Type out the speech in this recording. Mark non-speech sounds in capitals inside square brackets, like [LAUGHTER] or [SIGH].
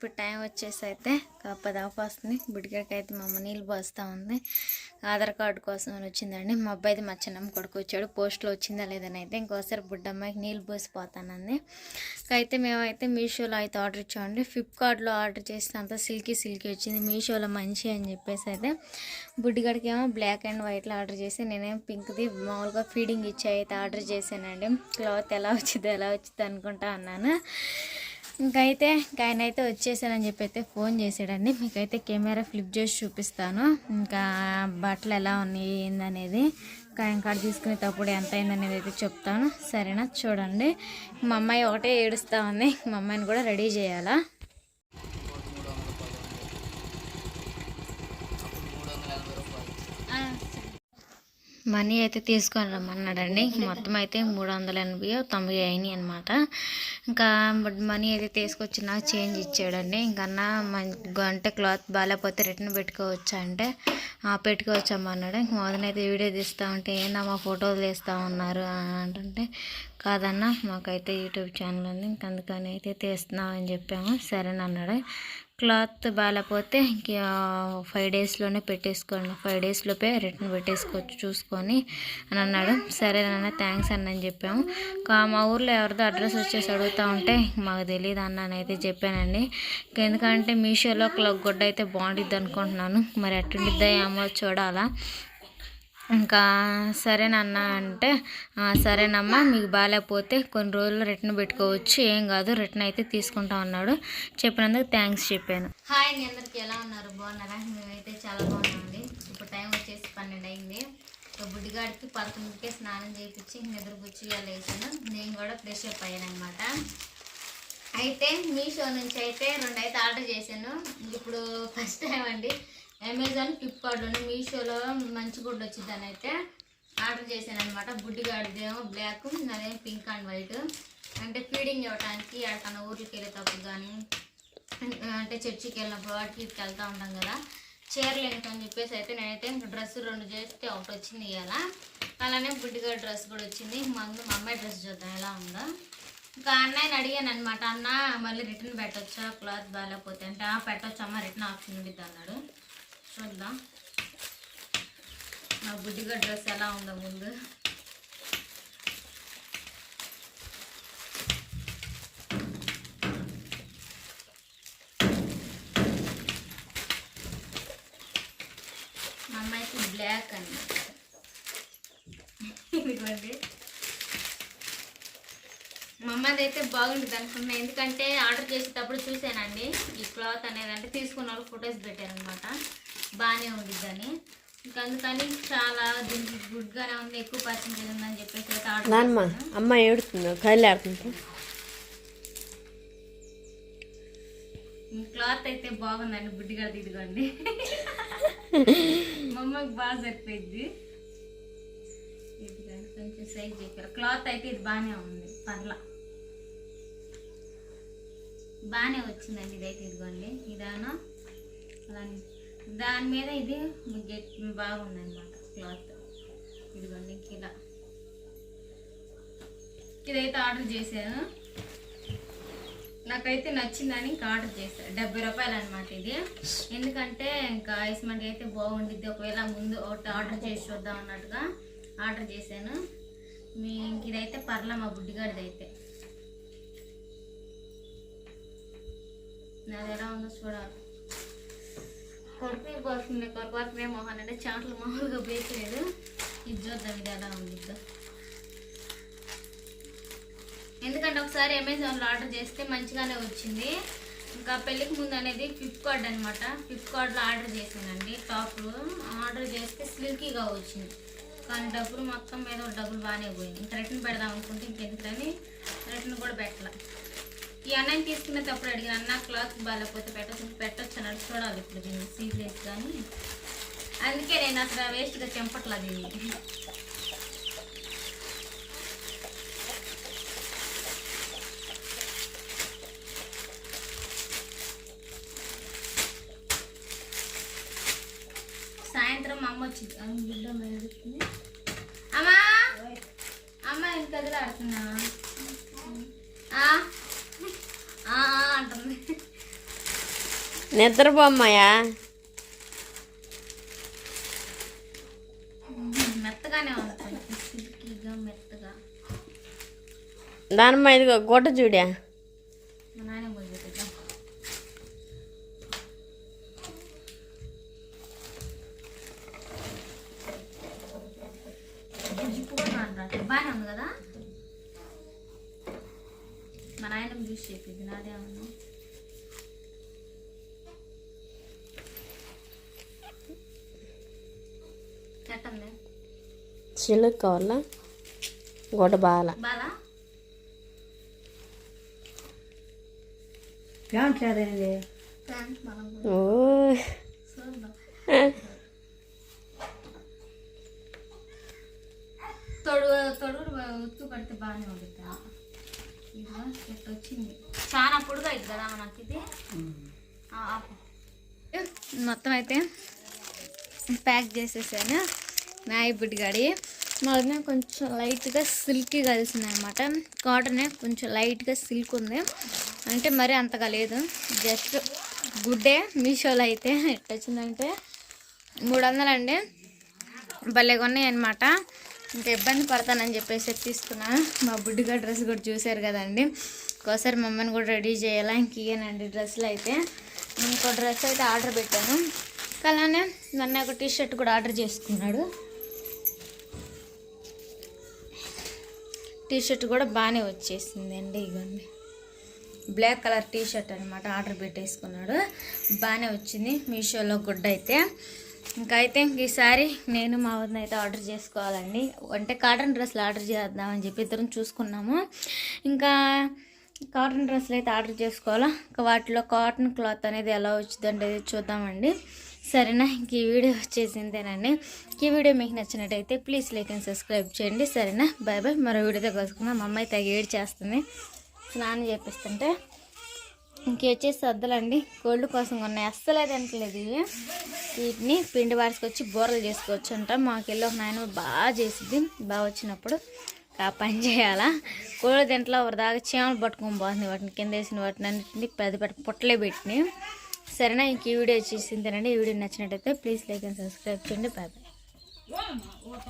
ఇప్పుడు టైం వచ్చేసి అయితే పదాపు వస్తుంది బుడిగడికి అయితే మా అమ్మ నీళ్ళు పోస్తూ ఉంది. ఆధార్ కార్డు కోసం అని వచ్చిందండి. మా అబ్బాయిది మా చిన్నమ్మ కొడుకు వచ్చాడు. పోస్ట్లో వచ్చిందా లేదని అయితే ఇంకోసారి బుడ్డమ్మాయికి నీళ్ళు పోసిపోతానండి అయితే మేమైతే మీషోలో అయితే ఆర్డర్ ఇచ్చామండి. ఫ్లిప్కార్ట్లో ఆర్డర్ చేస్తే అంత సిల్కీ సిల్కీ వచ్చింది. మీషోలో మంచి అని చెప్పేసి అయితే బుడ్డిగడికి ఏమో బ్లాక్ అండ్ వైట్లో ఆర్డర్ చేసి నేనేం పింక్ది మామూలుగా ఫీడింగ్ ఇచ్చి అయితే ఆర్డర్ చేశానండి. క్లాత్ ఎలా వచ్చిందో ఎలా వచ్చిందో అనుకుంటా అన్నాను. ఇంకైతే ఆయన అయితే వచ్చేసానని చెప్పి అయితే ఫోన్ చేసాడండి. మీకైతే కెమెరా ఫ్లిప్ చేసి చూపిస్తాను. ఇంకా బట్టలు ఎలా ఉన్నాయి ఏందనేది ఇంకా ఆయన కాడ తీసుకునేటప్పుడు ఎంత అయిందనేది అయితే చెప్తాను. సరేనా? చూడండి. మా అమ్మాయి ఒకటే ఏడుస్తా ఉంది. మా అమ్మాయిని కూడా రెడీ చేయాలా? మనీ అయితే తీసుకొని రమ్మన్నాడండి మొత్తం అయితే మూడు వందల ఎనభై తొంభై అయినాయి అనమాట ఇంకా మనీ అయితే తీసుకొచ్చి నాకు చేంజ్ ఇచ్చాడండి. ఇంకన్నా గంట క్లాత్ బాగాలేకపోతే రిటర్న్ పెట్టుకోవచ్చా అంటే "ఆ, ఇంక మొదలైతే అయితే వీడియో తీస్తా ఉంటే ఏందమ్మా ఫోటోలు తీస్తూ ఉన్నారు? అంటుంటే కాదన్నా మాకైతే యూట్యూబ్ ఛానల్ ఉంది. ఇంక అందుకని అయితే తీస్తున్నాం అని చెప్పాము. సరేనన్నాడు. క్లాత్ బాగాలేకపోతే ఇంక ఫైవ్ డేస్లోనే పెట్టేసుకోండి. ఫైవ్ డేస్లోపే రిటర్న్ పెట్టేసుకోవచ్చు చూసుకొని అని అన్నాడు. సరే నాన్న థ్యాంక్స్ అన్న అని చెప్పాము. కా మా ఊర్లో ఎవరిదో అడ్రస్ వచ్చేసి అడుగుతూ ఉంటే మాకు తెలియదు అన్న అయితే చెప్పానండి. ఇంకా ఎందుకంటే మీషోలో క్లాక్ గుడ్డ అయితే బాగుంటుంది అనుకుంటున్నాను. మరి అట్టుండిద్దా ఏమో చూడాలా. ఇంకా సరేనన్న అంటే సరేనమ్మా మీకు బాగాలేకపోతే కొన్ని రోజులు రిటర్న్ పెట్టుకోవచ్చు. ఏం కాదు రిటర్న్ అయితే తీసుకుంటా అన్నాడు. చెప్పినందుకు థ్యాంక్స్ చెప్పాను. హాయ్ అండి అందరికి ఎలా ఉన్నారు? బాగున్నారా? మేమైతే చాలా బాగున్నామండి. ఇప్పుడు టైం వచ్చేసి పన్నెండు అయింది. బుడ్డిగాడికి పదకొండుకే స్నానం చేయించి నిద్ర గుచ్చిగా నేను కూడా ఫ్రెష్ అప్ అయ్యాను అనమాట అయితే మీషో నుంచి అయితే రెండైతే ఆర్డర్ చేశాను. ఇప్పుడు ఫస్ట్ టైం అండి. అమెజాన్ ఫ్లిప్కార్ట్లోనే మీషోలో మంచి గుడ్డు వచ్చిందని అయితే ఆర్డర్ చేశాను అనమాట బుడ్డిగాడిదేమో బ్లాక్ అదేమో పింక్ అండ్ వైట్. అంటే ఫీడింగ్ ఇవ్వడానికి ఎక్కడికన్నా ఊర్లకి వెళ్ళేటప్పుడు కానీ అంటే చర్చికి వెళ్ళినప్పుడు వాటికి వెళ్తూ ఉంటాం కదా. చీరలు ఏంటని చెప్పేసి అయితే నేనైతే డ్రెస్ రెండు చేస్తే ఒకటి వచ్చింది ఇవాళ అలానే బుడ్డిగా డ్రెస్ కూడా వచ్చింది. మందు మా అమ్మాయి డ్రెస్ చూద్దాం ఎలా ఉందో. ఇంకా అన్నయ్యని అడిగాను అనమాట అన్న మళ్ళీ రిటర్న్ పెట్టొచ్చా? క్లాత్ బాగాలేకపోతే అంటే "ఆ, అమ్మ రిటర్న్ ఆప్షన్ ఉండిద్ది? అన్నాడు. చూద్దాం. నా బుడ్డిగా డ్రెస్ ఎలా ఉందో ముందు. మా అమ్మాయికి బ్లాక్ అండి. ఇదిగోండి. మా అమ్మది అయితే బాగుంటుంది అనుకున్నా. ఎందుకంటే ఆర్డర్ చేసేటప్పుడు చూసానండి ఈ క్లాత్ అనేది అంటే తీసుకున్న వాళ్ళు ఫొటోస్ పెట్టారనమాట బాగానే ఉండిద్దని ఇంకా అందుకని చాలా దీనికి గుడ్గానే ఉంది ఎక్కువ పర్సెంటేజ్ ఉందని చెప్పేసి నాన్నమ్మ అమ్మ ఏడుతుందో ఈ క్లాత్ అయితే బాగుందండి బుడ్డిగా ఇదిగోండి. [LAUGHS] మా అమ్మకి బాగా సరిపోయింది కొంచెం సైజ్ చెప్పారు. క్లాత్ అయితే ఇది బాగానే ఉంది పర్లా. బాగానే వచ్చిందండి ఇదైతే ఇదిగోండి. ఇదాను? అలానే. దాని మీద ఇది బాగుంది అనమాట క్లాత్. ఇదిగోండి ఇలా. ఇదైతే ఆర్డర్ చేశాను. నాకైతే నచ్చిందని ఇంకా ఆర్డర్ చేశాను డెబ్బై రూపాయలు అనమాట ఇది. ఎందుకంటే ఇంకా ఐస్మెంట్ అయితే బాగుండిద్ది. ఒకవేళ ముందు ఒకటి ఆర్డర్ చేసి చూద్దాం అన్నట్టుగా ఆర్డర్ చేశాను. మీ ఇంక ఇదైతే పర్లా మా బుడ్డిగాడిది అయితే నాది ఎలా ఉందో చూడాలి. కొడుకు పోతుంది కొరకొరకే మొహన్ అంటే చాట్లు మామూలుగా బేసలేదు ఇది చూద్దాం ఇది ఎలా ఉంది ఎందుకంటే ఒకసారి అమెజాన్లో ఆర్డర్ చేస్తే మంచిగానే వచ్చింది. ఇంకా పెళ్ళికి ముందు అనేది ఫ్లిప్కార్ట్ అనమాట ఫ్లిప్కార్ట్లో ఆర్డర్ చేసిందండి టాప్లు ఆర్డర్ చేస్తే సిల్కీగా వచ్చింది. కానీ డబ్బులు మొత్తం మీద డబ్బులు బాగానే పోయింది. ఇంకా రిటర్న్ పెడదాం అనుకుంటే ఇంకెందుకని రిటర్న్ కూడా పెట్టాల. ఈ అన్నయ్య తీసుకునేటప్పుడు అడిగిన అన్న క్లాత్ బాగాలేకపోతే పెట్టచ్చు పెట్టచ్చు చూడాలి ఇప్పుడు దీన్ని సీరియస్ కానీ. అందుకే నేను అసలు వేస్ట్గా చెంపట్లా దీన్ని. సాయంత్రం అమ్మ వచ్చింది. బిడ్డ మెరుగుతుంది అమ్మా! అమ్మ ఇంత కదిలి ఆడుతున్నా అంటుంది. నిద్రపోమ్మాయా మెత్తగానే మెత్తగా. దానిమ్మ ఇదిగో గుడ్డ చూడా. బాగానే ఉంది కదా? మా నాయన చూసి చెప్పింది నాదేమన్నా చిలుక కావాలా గుడ్డ బాల బాలా ఫ్యాన్స్ మనం కూడా ఓ చూద్దాం తొడుగు తొడుగుడు ఉత్తు పడితే బాగానే ఉంటుంది ఇదిగో ఇట్ట వచ్చింది చాలా పొడుగు అయింది కదా నాకు ఇది ఆ, ఆపు. మొత్తం అయితే ప్యాక్ చేసేసాను నాయి బుడ్డిగాడి మొదన కొంచెం లైట్గా సిల్కీ కలిసింది అనమాట కాటనే కొంచెం లైట్గా సిల్క్ ఉంది. అంటే మరి అంతగా లేదు. జస్ట్ గుడ్డే మీషోలో అయితే ఎట్లా వచ్చిందంటే మూడు వందలండి భలేగా ఉన్నాయి అనమాట ఇంకా ఇబ్బంది పడతానని చెప్పేసి తీసుకున్నాను మా బుడ్డిగా డ్రెస్ కూడా చూశారు కదండి. ఒకసారి మమ్మల్ని కూడా రెడీ చేయాలా? ఇంక ఇయ్యనండి డ్రెస్సులు అయితే. ఇంకో డ్రెస్ అయితే ఆర్డర్ పెట్టాను. అలానే నన్ను ఒక టీ షర్ట్ కూడా ఆర్డర్ చేసుకున్నాడు. టీ షర్ట్ కూడా బాగానే వచ్చేసింది అండి ఇగోండి. బ్లాక్ కలర్ టీ షర్ట్ అనమాట ఆర్డర్ పెట్టేసుకున్నాడు. బాగానే వచ్చింది మీషోలో గుడ్ అయితే. ఇంకా అయితే ఇంక ఈసారి నేను మా వదిన అయితే ఆర్డర్ చేసుకోవాలండి. అంటే కాటన్ డ్రెస్లు ఆర్డర్ చేద్దామని చెప్పి ఇద్దరం చూసుకున్నాము. ఇంకా కాటన్ డ్రెస్సులు అయితే ఆర్డర్ చేసుకోవాలా? ఇంకా వాటిలో కాటన్ క్లాత్ అనేది ఎలా వచ్చిందంటే అది చూద్దామండి. సరేనా ఇంక ఈ వీడియో వచ్చేసిందేనండి. ఈ వీడియో మీకు నచ్చినట్టయితే ప్లీజ్ లైక్ అండ్ సబ్స్క్రైబ్ చేయండి. సరేనా? బాయ్ బాయ్ మరో వీడియోతో కలుసుకుందాం. మా అమ్మాయి తెగ ఏడు చేస్తుంది స్నానం చేపిస్తుంటే. ఇంక వచ్చేసి సద్దలండి కోళ్ళు కోసం ఉన్నాయి అస్సలు తినట్లేదు ఇవి. వీటిని పిండి వాడుకొచ్చి బూరలు చేసుకోవచ్చు అంట. మాకెళ్ళి ఒక నాయన బాగా చేసిద్ది. బాగా వచ్చినప్పుడు ఆ పని చేయాలా? కోళ్ళు తింట్లో దాకా చీమలు పట్టుకొని పోతుంది. వాటిని కింద వేసిన వాటిని అన్నింటినీ పెద్ద పెద్ద పుట్టలే పెట్టినాయి. సరేనా ఇంక ఈ వీడియో వచ్చేసిందేనండి ఈ వీడియో నచ్చినట్టయితే ప్లీజ్ లైక్ అండ్ సబ్స్క్రైబ్ చేయండి. Bye bye